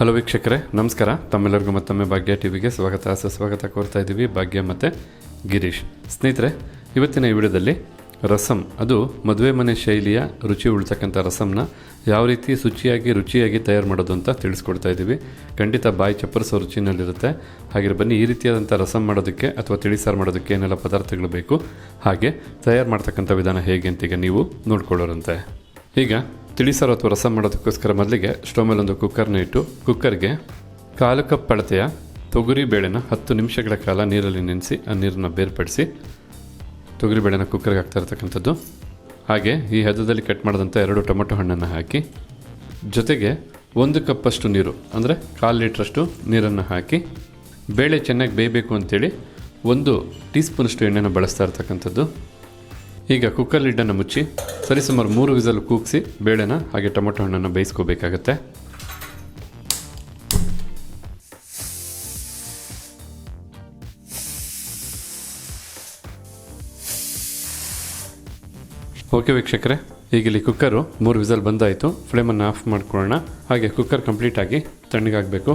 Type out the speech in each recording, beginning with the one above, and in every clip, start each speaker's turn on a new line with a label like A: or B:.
A: Hello ವೀಕ್ಷಕರೇ, ನಮಸ್ಕಾರ. ತಮ್ಮೆಲ್ಲರಿಗೂ ಮತ್ತೊಮ್ಮೆ ಭಾಗ್ಯ ಟಿವಿಗೆ ಸ್ವಾಗತ. ಸುಸ್ವಾಗತ ಕೋರ್ತಾ ಇದ್ದೀವಿ ಭಾಗ್ಯ ಮತ್ತು ಗಿರೀಶ್. ಸ್ನೇಹಿತರೆ, ಇವತ್ತಿನ ಈ ವಿಡಿಯೋದಲ್ಲಿ ರಸಂ, ಅದು ಮದುವೆ ಮನೆ ಶೈಲಿಯ ರುಚಿ ಉಳಿತಕ್ಕಂಥ ರಸಂನ ಯಾವ ರೀತಿ ಶುಚಿಯಾಗಿ, ರುಚಿಯಾಗಿ ತಯಾರು ಮಾಡೋದು ಅಂತ ತಿಳಿಸ್ಕೊಡ್ತಾ ಇದ್ದೀವಿ. ಖಂಡಿತ ಬಾಯಿ ಚಪ್ಪರಿಸೋ ರುಚಿನಲ್ಲಿರುತ್ತೆ. ಹಾಗೆ ಬನ್ನಿ, ಈ ರೀತಿಯಾದಂಥ ರಸಂ ಮಾಡೋದಕ್ಕೆ ಅಥವಾ ತಿಳಿಸಾರು ಮಾಡೋದಕ್ಕೆ ಏನೆಲ್ಲ ಪದಾರ್ಥಗಳು ಬೇಕು, ಹಾಗೆ ತಯಾರು ಮಾಡ್ತಕ್ಕಂಥ ವಿಧಾನ ಹೇಗೆ ಅಂತೀಗ ನೀವು ನೋಡ್ಕೊಳ್ಳೋರಂತೆ. ಈಗ ತಿಳಿಸಾರು ಅಥವಾ ರಸ ಮಾಡೋದಕ್ಕೋಸ್ಕರ ಮೊದಲಿಗೆ ಸ್ಟವ್ ಮೇಲೆ ಒಂದು ಕುಕ್ಕರ್ನ ಇಟ್ಟು ಕುಕ್ಕರ್ಗೆ ಕಾಲು ಕಪ್ ಅಳತೆಯ ತೊಗರಿ ಬೇಳೆನ ಹತ್ತು ನಿಮಿಷಗಳ ಕಾಲ ನೀರಲ್ಲಿ ನೆನೆಸಿ ಆ ನೀರನ್ನು ಬೇರ್ಪಡಿಸಿ ತೊಗರಿ ಬೇಳೆನ ಕುಕ್ಕರ್ಗೆ ಹಾಕ್ತಾ ಇರ್ತಕ್ಕಂಥದ್ದು. ಹಾಗೆ ಈ ಹದದಲ್ಲಿ ಕಟ್ ಮಾಡಿದಂಥ ಎರಡು ಟೊಮೆಟೊ ಹಣ್ಣನ್ನು ಹಾಕಿ ಜೊತೆಗೆ ಒಂದು ಕಪ್ಪಷ್ಟು ನೀರು, ಅಂದರೆ ಕಾಲು ಲೀಟ್ರಷ್ಟು ನೀರನ್ನು ಹಾಕಿ ಬೇಳೆ ಚೆನ್ನಾಗಿ ಬೇಯಬೇಕು ಅಂತೇಳಿ ಒಂದು ಟೀ ಸ್ಪೂನಷ್ಟು ಎಣ್ಣೆನ ಬಳಸ್ತಾ ಇರ್ತಕ್ಕಂಥದ್ದು. ಈಗ ಕುಕ್ಕರ್ ಲಿಡ್ಡನ್ನು ಮುಚ್ಚಿ ಸರಿಸುಮಾರು ಮೂರು ವಿಸಲ್ ಕೂಗಿಸಿ, ಬೇಳೆನ ಹಾಗೆ ಟೊಮೊಟೊ ಹಣ್ಣನ್ನು ಬೇಯಿಸ್ಕೋಬೇಕಾಗತ್ತೆ. ಓಕೆ ವೀಕ್ಷಕರೇ, ಈಗ ಇಲ್ಲಿ ಕುಕ್ಕರು ಮೂರು ವಿಸಲ್ ಬಂದಾಯಿತು. ಫ್ಲೇಮನ್ನು ಆಫ್ ಮಾಡ್ಕೊಳ್ಳೋಣ. ಹಾಗೆ ಕುಕ್ಕರ್ ಕಂಪ್ಲೀಟಾಗಿ ತಣ್ಣಗಾಗಬೇಕು.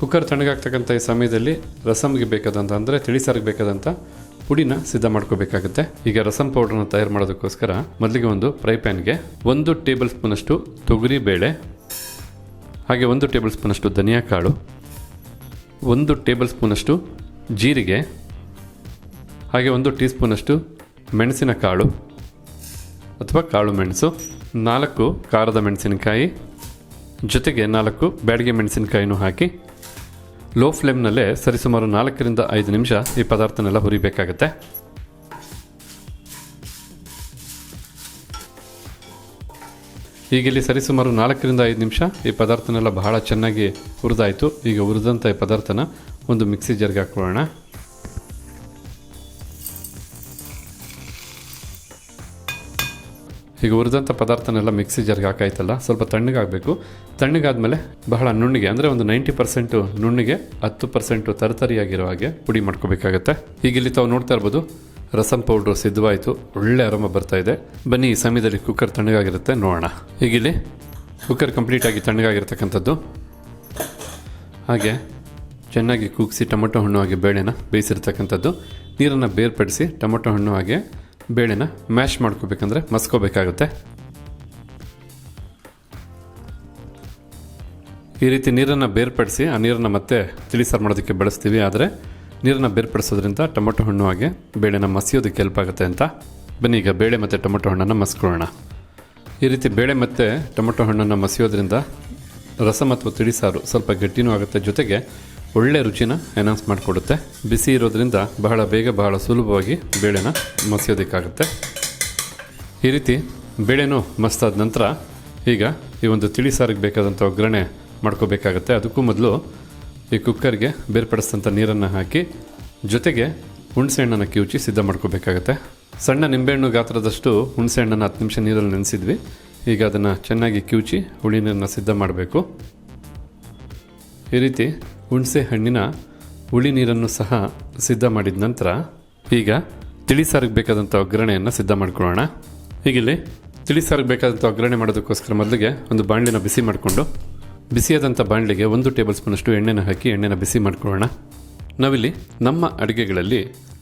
A: ಕುಕ್ಕರ್ ತಣ್ಣಗಾಗ್ತಕ್ಕಂಥ ಈ ಸಮಯದಲ್ಲಿ ರಸಮ್ಗೆ ಬೇಕಾದಂಥ ಅಂದರೆ ತಿಳಿಸಾರಿಗೆ ಬೇಕಾದಂಥ ಪುಡಿನ ಸಿದ್ಧ ಮಾಡ್ಕೋಬೇಕಾಗುತ್ತೆ. ಈಗ ರಸಂ ಪೌಡರ್ನ ತಯಾರು ಮಾಡೋದಕ್ಕೋಸ್ಕರ ಮೊದಲಿಗೆ ಒಂದು ಫ್ರೈ ಪ್ಯಾನ್ಗೆ ಒಂದು ಟೇಬಲ್ ಸ್ಪೂನಷ್ಟು ತೊಗರಿ ಬೇಳೆ, ಹಾಗೆ ಒಂದು ಟೇಬಲ್ ಸ್ಪೂನಷ್ಟು ಧನಿಯಾ ಕಾಳು, ಒಂದು ಟೇಬಲ್ ಸ್ಪೂನಷ್ಟು ಜೀರಿಗೆ, ಹಾಗೆ ಒಂದು ಟೀ ಸ್ಪೂನಷ್ಟು ಮೆಣಸಿನ ಕಾಳು ಅಥವಾ ಕಾಳು ಮೆಣಸು, ನಾಲ್ಕು ಖಾರದ ಮೆಣಸಿನಕಾಯಿ, ಜೊತೆಗೆ ನಾಲ್ಕು ಬ್ಯಾಡಿಗೆ ಮೆಣಸಿನಕಾಯಿನೂ ಹಾಕಿ ಲೋ ಫ್ಲೇಮ್ನಲ್ಲೇ ಸರಿಸುಮಾರು ನಾಲ್ಕರಿಂದ ಐದು ನಿಮಿಷ ಈ ಪದಾರ್ಥನೆಲ್ಲ ಹುರಿಬೇಕಾಗತ್ತೆ. ಈಗಿಲ್ಲಿ ಸರಿಸುಮಾರು ನಾಲ್ಕರಿಂದ ಐದು ನಿಮಿಷ ಈ ಪದಾರ್ಥನೆಲ್ಲ ಬಹಳ ಚೆನ್ನಾಗಿ ಹುರಿದಾಯಿತು. ಈಗ ಹುರಿದಂಥ ಈ ಪದಾರ್ಥನ ಒಂದು ಮಿಕ್ಸಿ ಜರ್ಗೆ ಹಾಕೊಳ್ಳೋಣ ಈಗ ಹುರಿದಂಥ ಪದಾರ್ಥನೆಲ್ಲ ಮಿಕ್ಸಿ ಜರ್ಗೆ ಹಾಕಾಯ್ತಲ್ಲ, ಸ್ವಲ್ಪ ತಣ್ಣಗಾಗಬೇಕು ತಣ್ಣಗಾದಮೇಲೆ ಬಹಳ ನುಣ್ಣಿಗೆ, ಅಂದರೆ ಒಂದು ನೈಂಟಿ ಪರ್ಸೆಂಟು ನುಣ್ಣಿಗೆ, ಹತ್ತು ಪರ್ಸೆಂಟು ತರತರಿಯಾಗಿರೋ ಹಾಗೆ ಪುಡಿ ಮಾಡ್ಕೋಬೇಕಾಗತ್ತೆ. ಈಗ ಇಲ್ಲಿ ತಾವು ನೋಡ್ತಾ ಇರ್ಬೋದು, ರಸಂ ಪೌಡ್ರು ಸಿದ್ಧವಾಯಿತು, ಒಳ್ಳೆ ಅರಮ ಬರ್ತಾ ಇದೆ. ಬನ್ನಿ, ಈ ಸಮಯದಲ್ಲಿ ಕುಕ್ಕರ್ ತಣ್ಣಗಾಗಿರುತ್ತೆ, ನೋಡೋಣ. ಈಗ ಇಲ್ಲಿ ಕುಕ್ಕರ್ ಕಂಪ್ಲೀಟಾಗಿ ತಣ್ಣಗಾಗಿರ್ತಕ್ಕಂಥದ್ದು. ಹಾಗೆ ಚೆನ್ನಾಗಿ ಕೂಗಿಸಿ ಟೊಮೊಟೊ ಹಣ್ಣು ಹಾಗೆ ಬೇಳೆನ ಬೇಯಿಸಿರ್ತಕ್ಕಂಥದ್ದು. ನೀರನ್ನು ಬೇರ್ಪಡಿಸಿ ಟೊಮೊಟೊ ಹಣ್ಣು ಹಾಗೆ ಬೇಳೆನ ಮ್ಯಾಶ್ ಮಾಡ್ಕೋಬೇಕಂದ್ರೆ ಮಸ್ಕೋಬೇಕಾಗುತ್ತೆ. ಈ ರೀತಿ ನೀರನ್ನು ಬೇರ್ಪಡಿಸಿ, ಆ ನೀರನ್ನು ಮತ್ತೆ ತಿಳಿಸಾರು ಮಾಡೋದಕ್ಕೆ ಬಳಸ್ತೀವಿ. ಆದರೆ ನೀರನ್ನು ಬೇರ್ಪಡಿಸೋದ್ರಿಂದ ಟೊಮೊಟೊ ಹಣ್ಣು ಹಾಗೆ ಬೇಳೆನ ಮಸಿಯೋದಕ್ಕೆ ಹೆಲ್ಪ್ ಆಗುತ್ತೆ ಅಂತ. ಬನ್ನಿ, ಈಗ ಬೇಳೆ ಮತ್ತು ಟೊಮೊಟೊ ಹಣ್ಣನ್ನು ಮಸ್ಕೊಳ್ಳೋಣ. ಈ ರೀತಿ ಬೇಳೆ ಮತ್ತು ಟೊಮೊಟೊ ಹಣ್ಣನ್ನು ಮಸಿಯೋದ್ರಿಂದ ರಸ ಅಥವಾ ತಿಳಿಸಾರು ಸ್ವಲ್ಪ ಗಟ್ಟಿನೂ ಆಗುತ್ತೆ. ಜೊತೆಗೆ ಒಳ್ಳೆ ರುಚಿನ ಎನ್ಹಾನ್ಸ್ ಮಾಡಿಕೊಡುತ್ತೆ. ಬಿಸಿ ಇರೋದ್ರಿಂದ ಬಹಳ ಬೇಗ ಬಹಳ ಸುಲಭವಾಗಿ ಬೇಳೆನ ಮಸಿಯೋದಕ್ಕಾಗುತ್ತೆ. ಈ ರೀತಿ ಬೇಳೆನೂ ಮಸ್ತಾದ ನಂತರ ಈಗ ಈ ಒಂದು ತಿಳಿ ಸಾರಿಗೆ ಬೇಕಾದಂಥ ಒಗ್ಗರಣೆ ಮಾಡ್ಕೋಬೇಕಾಗತ್ತೆ. ಅದಕ್ಕೂ ಮೊದಲು ಈ ಕುಕ್ಕರ್ಗೆ ಬೇರ್ಪಡಿಸಿದಂಥ ನೀರನ್ನು ಹಾಕಿ ಜೊತೆಗೆ ಹುಣಸೆಹಣ್ಣನ್ನು ಕಿವುಚಿ ಸಿದ್ಧ ಮಾಡ್ಕೋಬೇಕಾಗತ್ತೆ. ಸಣ್ಣ ನಿಂಬೆಹಣ್ಣು ಗಾತ್ರದಷ್ಟು ಹುಣಸೆಹಣ್ಣನ್ನು ಹತ್ತು ನಿಮಿಷ ನೀರಲ್ಲಿ ನೆನೆಸಿದ್ವಿ. ಈಗ ಅದನ್ನು ಚೆನ್ನಾಗಿ ಕಿವುಚಿ ಹುಳಿ ನೀರನ್ನು ಸಿದ್ಧ ಮಾಡಬೇಕು. ಈ ರೀತಿ ಹುಣಸೆ ಹಣ್ಣಿನ ಹುಳಿ ನೀರನ್ನು ಸಹ ಸಿದ್ಧ ಮಾಡಿದ ನಂತರ ಈಗ ತಿಳಿಸಾರಿಗೆ ಬೇಕಾದಂಥ ಒಗ್ಗರಣೆಯನ್ನು ಸಿದ್ಧ ಮಾಡ್ಕೊಳ್ಳೋಣ. ಹೀಗಿಲ್ಲಿ ತಿಳಿಸಾರಿಗೆ ಬೇಕಾದಂಥ ಒಗ್ಗರಣೆ ಮಾಡೋದಕ್ಕೋಸ್ಕರ ಮೊದಲಿಗೆ ಒಂದು ಬಾಣಲಿನ ಬಿಸಿ ಮಾಡಿಕೊಂಡು ಬಿಸಿಯಾದಂಥ ಬಾಣಲಿಗೆ ಒಂದು ಟೇಬಲ್ ಸ್ಪೂನಷ್ಟು ಎಣ್ಣೆನ ಹಾಕಿ ಎಣ್ಣೆನ ಬಿಸಿ ಮಾಡ್ಕೊಳ್ಳೋಣ. ನಾವಿಲ್ಲಿ ನಮ್ಮ ಅಡುಗೆಗಳಲ್ಲಿ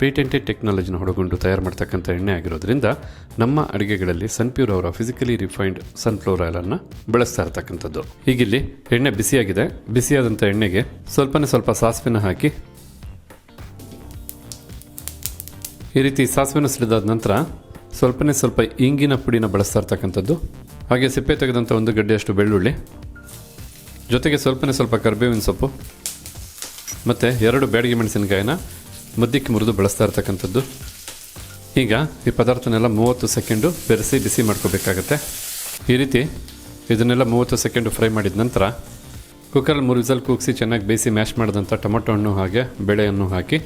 A: ಪೇಟೆಂಟೆಡ್ ಟೆಕ್ನಾಲಜಿನ ಒಳಗೊಂಡು ತಯಾರು ಮಾಡ್ತಕ್ಕಂಥ ಎಣ್ಣೆ ಆಗಿರೋದ್ರಿಂದ ನಮ್ಮ ಅಡುಗೆಗಳಲ್ಲಿ ಸನ್ಪ್ಯೂರ್ ಅವರ ಫಿಸಿಕಲಿ ರಿಫೈನ್ಡ್ ಸನ್ಫ್ಲವರ್ ಆಯಿಲನ್ನು ಬಳಸ್ತಾ ಇರ್ತಕ್ಕಂಥದ್ದು. ಹೀಗಿಲ್ಲಿ ಎಣ್ಣೆ ಬಿಸಿಯಾಗಿದೆ. ಬಿಸಿಯಾದಂಥ ಎಣ್ಣೆಗೆ ಸ್ವಲ್ಪನೇ ಸ್ವಲ್ಪ ಸಾಸಿವೆನ ಹಾಕಿ ಈ ರೀತಿ ಸಾಸಿವೆನ ಸಿಡಿದಾದ ನಂತರ ಸ್ವಲ್ಪನೇ ಸ್ವಲ್ಪ ಇಂಗಿನ ಪುಡಿನ ಬಳಸ್ತಾ ಇರ್ತಕ್ಕಂಥದ್ದು. ಹಾಗೆ ಸಿಪ್ಪೆ ತೆಗೆದಂಥ ಒಂದು ಗಡ್ಡೆಯಷ್ಟು ಬೆಳ್ಳುಳ್ಳಿ, ಜೊತೆಗೆ ಸ್ವಲ್ಪನೇ ಸ್ವಲ್ಪ ಕರ್ಬೇವಿನ ಸೊಪ್ಪು, ಮತ್ತು ಎರಡು ಬ್ಯಾಡಿಗೆ ಮೆಣಸಿನಕಾಯಿನ ಮಧ್ಯಕ್ಕೆ ಮುರಿದು ಬಳಸ್ತಾ ಇರ್ತಕ್ಕಂಥದ್ದು. ಈಗ ಈ ಪದಾರ್ಥನೆಲ್ಲ ಮೂವತ್ತು ಸೆಕೆಂಡು ಬೆರೆಸಿ ಬಿಸಿ ಮಾಡ್ಕೋಬೇಕಾಗತ್ತೆ. ಈ ರೀತಿ ಇದನ್ನೆಲ್ಲ ಮೂವತ್ತು ಸೆಕೆಂಡು ಫ್ರೈ ಮಾಡಿದ ನಂತರ ಕುಕ್ಕರಲ್ಲಿ ಮೂರು ವಿಸಲ್ ಕೂಗಿಸಿ ಚೆನ್ನಾಗಿ ಬೇಯಿಸಿ ಮ್ಯಾಶ್ ಮಾಡಿದಂಥ ಟೊಮೊಟೊ ಹಣ್ಣು ಹಾಗೆ ಬೇಳೆಯನ್ನು ಹಾಕಿ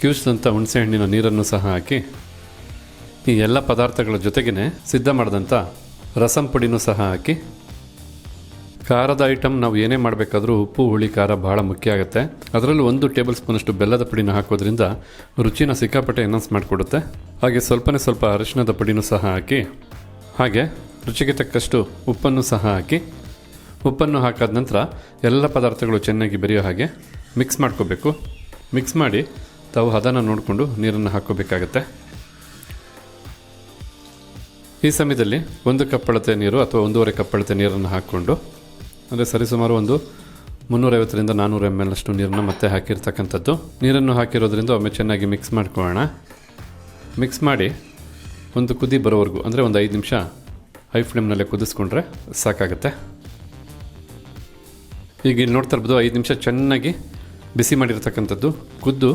A: ಕ್ಯೂಸಿದಂಥ ಹುಣಸೆ ಹಣ್ಣಿನ ನೀರನ್ನು ಸಹ ಹಾಕಿ ಈ ಎಲ್ಲ ಪದಾರ್ಥಗಳ ಜೊತೆಗೇ ಸಿದ್ಧ ಮಾಡಿದಂಥ ರಸಂ ಪುಡಿನೂ ಸಹ ಹಾಕಿ ಖಾರದ ಐಟಮ್ ನಾವು ಏನೇ ಮಾಡಬೇಕಾದ್ರೂ ಉಪ್ಪು, ಹುಳಿ, ಖಾರ ಬಹಳ ಮುಖ್ಯ ಆಗುತ್ತೆ. ಅದರಲ್ಲೂ ಒಂದು ಟೇಬಲ್ ಸ್ಪೂನಷ್ಟು ಬೆಲ್ಲದ ಪುಡಿನ ಹಾಕೋದ್ರಿಂದ ರುಚಿನ ಸಿಕ್ಕಾಪಟ್ಟೆ ಎನ್ಹಾನ್ಸ್ ಮಾಡಿಕೊಡುತ್ತೆ. ಹಾಗೆ ಸ್ವಲ್ಪನೇ ಸ್ವಲ್ಪ ಅರಿಶಿನದ ಪುಡಿನೂ ಸಹ ಹಾಕಿ, ಹಾಗೆ ರುಚಿಗೆ ತಕ್ಕಷ್ಟು ಉಪ್ಪನ್ನು ಸಹ ಹಾಕಿ, ಉಪ್ಪನ್ನು ಹಾಕಾದ ನಂತರ ಎಲ್ಲ ಪದಾರ್ಥಗಳು ಚೆನ್ನಾಗಿ ಬೆರೆಯೋ ಹಾಗೆ ಮಿಕ್ಸ್ ಮಾಡ್ಕೋಬೇಕು. ಮಿಕ್ಸ್ ಮಾಡಿ ತಾವು ಹದನ ನೋಡಿಕೊಂಡು ನೀರನ್ನು ಹಾಕೋಬೇಕಾಗತ್ತೆ. ಈ ಸಮಯದಲ್ಲಿ ಒಂದು ಕಪ್ಪಳತೆ ನೀರು ಅಥವಾ ಒಂದೂವರೆ ಕಪ್ಪಳತೆ ನೀರನ್ನು ಹಾಕ್ಕೊಂಡು ಅಂದರೆ ಸರಿಸುಮಾರು ಒಂದು ಮುನ್ನೂರೈವತ್ತರಿಂದ ನಾನ್ನೂರು ಎಂ ಎಲ್ ಅಷ್ಟು ನೀರನ್ನು ಮತ್ತೆ ಹಾಕಿರ್ತಕ್ಕಂಥದ್ದು. ನೀರನ್ನು ಹಾಕಿರೋದ್ರಿಂದ ಒಮ್ಮೆ ಚೆನ್ನಾಗಿ ಮಿಕ್ಸ್ ಮಾಡ್ಕೊಳ್ಳೋಣ. ಮಿಕ್ಸ್ ಮಾಡಿ ಒಂದು ಕುದಿ ಬರೋವರೆಗೂ, ಅಂದರೆ ಒಂದು ಐದು ನಿಮಿಷ ಹೈ ಫ್ಲೇಮ್ನಲ್ಲೇ ಕುದಿಸ್ಕೊಂಡ್ರೆ ಸಾಕಾಗುತ್ತೆ. ಈಗ ಇಲ್ಲಿ ನೋಡ್ತಾ ಇರ್ಬೋದು ಐದು ನಿಮಿಷ ಚೆನ್ನಾಗಿ ಬಿಸಿ ಮಾಡಿರ್ತಕ್ಕಂಥದ್ದು. ಕುದ್ದು,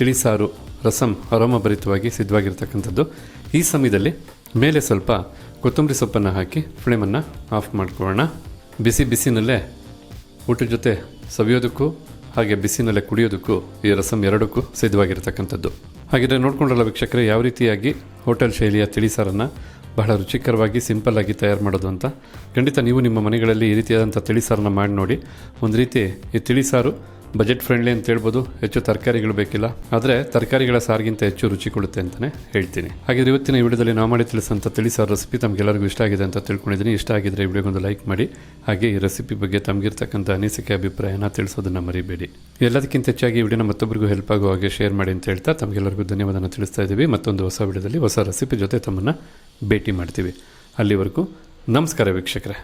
A: ತಿಳಿಸಾರು, ರಸಂ ಅರೋಮಭರಿತವಾಗಿ ಸಿದ್ಧವಾಗಿರ್ತಕ್ಕಂಥದ್ದು. ಈ ಸಮಯದಲ್ಲಿ ಮೇಲೆ ಸ್ವಲ್ಪ ಕೊತ್ತಂಬರಿ ಸೊಪ್ಪನ್ನು ಹಾಕಿ ಫ್ಲೇಮನ್ನು ಆಫ್ ಮಾಡ್ಕೊಳ್ಳೋಣ. ಬಿಸಿ ಬಿಸಿನಲ್ಲೇ ಊಟದ ಜೊತೆ ಸವಿಯೋದಕ್ಕೂ ಹಾಗೆ ಬಿಸಿನಲ್ಲೇ ಕುಡಿಯೋದಕ್ಕೂ ಈ ರಸಂ ಎರಡಕ್ಕೂ ಸಿದ್ಧವಾಗಿರ್ತಕ್ಕಂಥದ್ದು. ಹಾಗಿದ್ರೆ ನೋಡ್ಕೊಂಡ್ರಲ್ಲ ವೀಕ್ಷಕರೇ, ಯಾವ ರೀತಿಯಾಗಿ ಹೋಟೆಲ್ ಶೈಲಿಯ ತಿಳಿಸಾರನ್ನು ಬಹಳ ರುಚಿಕರವಾಗಿ ಸಿಂಪಲ್ಲಾಗಿ ತಯಾರು ಮಾಡೋದು ಅಂತ. ಖಂಡಿತ ನೀವು ನಿಮ್ಮ ಮನೆಗಳಲ್ಲಿ ಈ ರೀತಿಯಾದಂಥ ತಿಳಿಸಾರನ್ನ ಮಾಡಿ ನೋಡಿ. ಒಂದು ರೀತಿ ಈ ತಿಳಿಸಾರು ಬಜೆಟ್ ಫ್ರೆಂಡ್ಲಿ ಅಂತ ಹೇಳ್ಬೋದು, ಹೆಚ್ಚು ತರಕಾರಿಗಳು ಬೇಕಿಲ್ಲ. ಆದರೆ ತರಕಾರಿಗಳ ಸಾರಿಗಿಂತ ಹೆಚ್ಚು ರುಚಿ ಕೊಡುತ್ತೆ ಅಂತಲೇ ಹೇಳ್ತೀನಿ. ಹಾಗಿದ್ರೆ ಇವತ್ತಿನ ವಿಡಿಯೋದಲ್ಲಿ ನಾವು ಮಾಡಿ ತಿಳಿಸುವಂಥ ತಿಳಿಸಾರ ರೆಸಿಪಿ ತಮಗೆಲ್ಲರಿಗೂ ಇಷ್ಟ ಆಗಿದೆ ಅಂತ ತಿಳ್ಕೊಂಡಿದ್ದೀನಿ. ಇಷ್ಟ ಆಗಿದ್ರೆ ವಿಡಿಯೋಗೊಂದು ಲೈಕ್ ಮಾಡಿ. ಹಾಗೆ ಈ ರೆಸಿಪಿ ಬಗ್ಗೆ ತಮಗಿರ್ತಕ್ಕಂಥ ಅನಿಸಿಕೆ, ಅಭಿಪ್ರಾಯನ ತಿಳಿಸೋದನ್ನು ಮರಿಬೇಡಿ. ಎಲ್ಲದಕ್ಕಿಂತ ಹೆಚ್ಚಾಗಿ ವಿಡಿಯೋನ ಮತ್ತೊಬ್ಬರಿಗೂ ಹೆಲ್ಪ್ ಆಗುವ ಹಾಗೆ ಶೇರ್ ಮಾಡಿ ಅಂತ ಹೇಳ್ತಾ ತಮಗೆಲ್ಲರಿಗೂ ಧನ್ಯವಾದನ ತಿಳಿಸ್ತಾ ಇದ್ದೀವಿ. ಮತ್ತೊಂದು ಹೊಸ ವಿಡಿಯೋದಲ್ಲಿ ಹೊಸ ರೆಸಿಪಿ ಜೊತೆ ತಮ್ಮನ್ನು ಭೇಟಿ ಮಾಡ್ತೀವಿ. ಅಲ್ಲಿವರೆಗೂ ನಮಸ್ಕಾರ ವೀಕ್ಷಕರೇ.